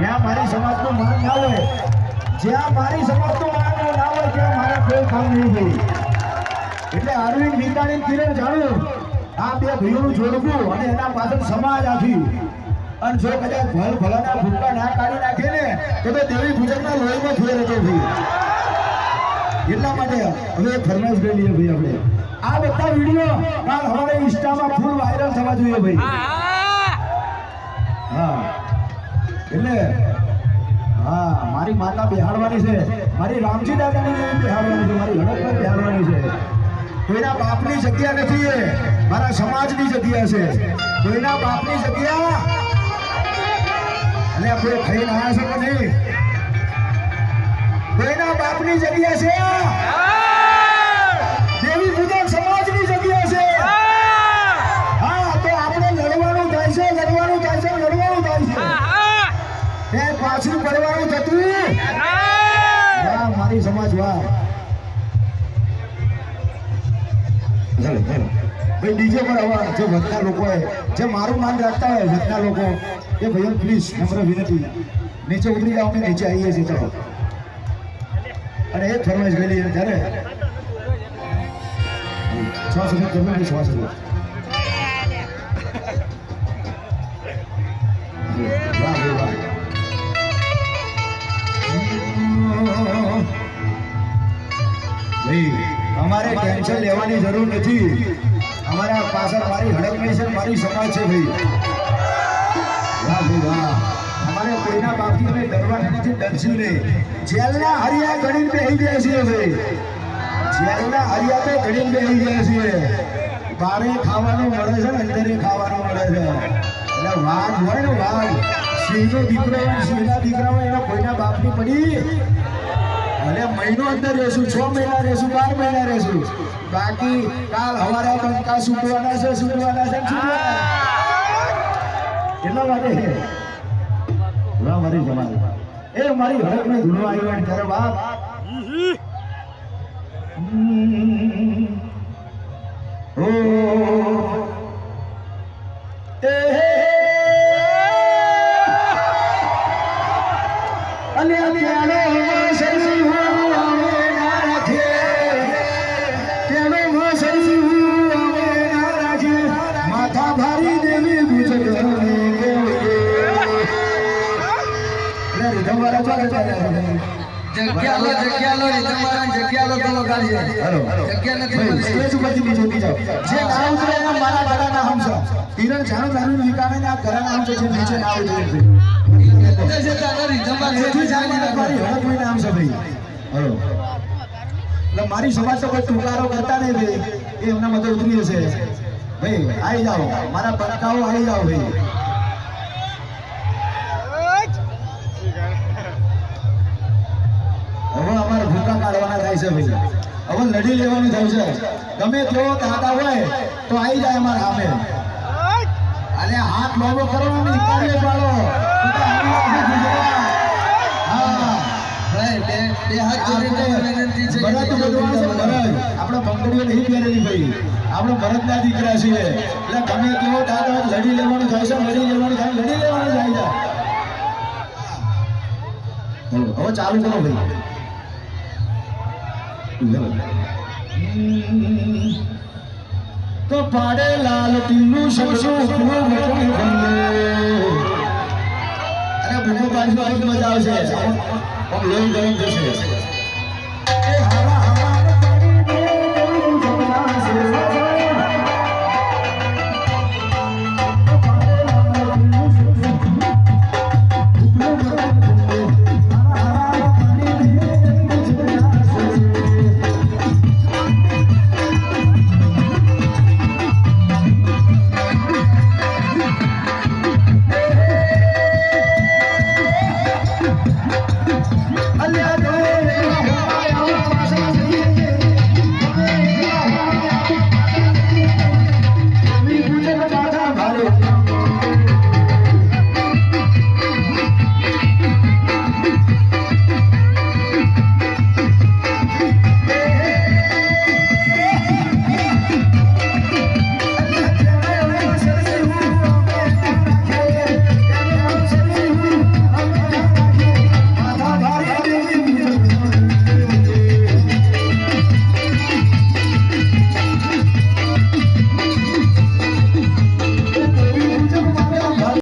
જ્યાં મારી સમાજનું માન ના હોય જ્યાં મારી સમાજનું માન ના હોય ત્યાં મારા કોઈ કામ નહીં ભાઈ એટલે અરવિંદ વિકાણી કિરણ જાણ્યું આ બે ભાઈઓનું જોડવું અને એના પાછળ સમાજ આખી. અને જો કદાચ ભલ ભલાના ભૂકા ના કાઢી નાખે ને તો તો દેવી ગુજરાતના લોહીમાં ફેર હતો ભાઈ. એટલા માટે હવે ફરમાઈશ કરી લઈએ ભાઈ આપણે. આ બધા વીડિયો કાલ હવારે ઇન્સ્ટામાં ફૂલ વાયરલ થવા જોઈએ ભાઈ. હા. એટલે, હા, મારી માતા બિહાડવાની છે. મારી રામજી દાદાની જેવી બિહાડવાની છે. મારી હડક બિહાડવાની છે. કોઈના બાપની જગ્યા નથી એ. મારા સમાજની જગ્યા છે. કોઈના બાપની જગ્યા અને આપણે ખાઈને આવ્યા છે કે નહીં? કોઈના બાપની જગ્યા છે પાછું પડવાનું થતું. મારી સમાજ, વાહ. ભાઈ, ડીજે પર આવા, જે વધતા લોકો જે મારું માન રાખતા હોય વધતા લોકો, એ ભાઈઓ પ્લીઝ નમ્ર વિનંતી. નીચે ઉતરી જાઓ, અમે નીચે આવીએ છીએ, ચાલો. અને જ ફરમાઈશ ગયેલી ત્યારે શ્વાસ તમે શ્વાસ લે અમારે ટેન્શન લેવાની જરૂર નથી. અમારા પાછળ મારી હડકણી છે મારી સમાજ છે ભાઈ. અમારે કોઈના બાપથી અમે ડરવાના નથી ડરશું નહીં જેલના હરિયા ગણીને બેસી ગયા છીએ ભાઈ. જેલના હરિયા તો ગણીને બેસી ગયા છીએ. બારે ખાવાનું મળે છે ને અંદરે ખાવાનું મળે છે. એટલે વાઘ હોય ને વાઘ. સિંહનો દીકરો સિંહના દીકરા હોય એના કોઈના બાપની પડી? અને મહિનો અંદર રહેશું છ મહિના રહેશું બાર મહિના રહેશું બાકી કાલ હવારે બંકા છૂટવાના છે છૂટવાના છે એટલા માટે વાહ મારી જમાલ એ મારી હડક ને ધૂળો આવ્યો ત્યારે બાપ ઓ તમારા ચાલે ચાલે જગ્યા લો જગ્યા લો જગ્યા લો તમે ગાડીએ હેલો. જગ્યા નથી સ્ટેજ ઉપરથી બીજો જાઓ. જે ના ઉતરે એના મારા ઘરના નામ છે. તિરણ જાણો જાણું નિકાળે ને આ ઘરના નામ છે જે નીચે ના ઉતરે છે. તે છે મારી સભા છે તો કોઈ ટુકારો કરતા નહીં ભાઈ. એમના મતે ઉતરી જશે. ભાઈ આવી જાઓ. મારા બંકાઓ આવી જાઓ ભાઈ. થાય છે ભાઈ. હવે લડી લેવાનું થાય છે. ગમે તેવો તાતા હોય તો આવી જાય અમારા સામે અને હાથ લોબો કરવાનો નીકાળીએ પાડો. આપણે બંગડીઓ નહીં પહેરેલી ભાઈ. આપણે ભરતના દીકરા છીએ એટલે ગમે તેવો દાદા લડી લેવાનું થાય છે લડી લેવાનું થાય લડી લેવાનું થાય છે. હવે ચાલુ કરો ભાઈ. તો પાડે લાલ શકશું ઉપલું વચન ખંડે અને ભૂખો પાછું આવી મજા આવશે. લોહી ગરમ થશે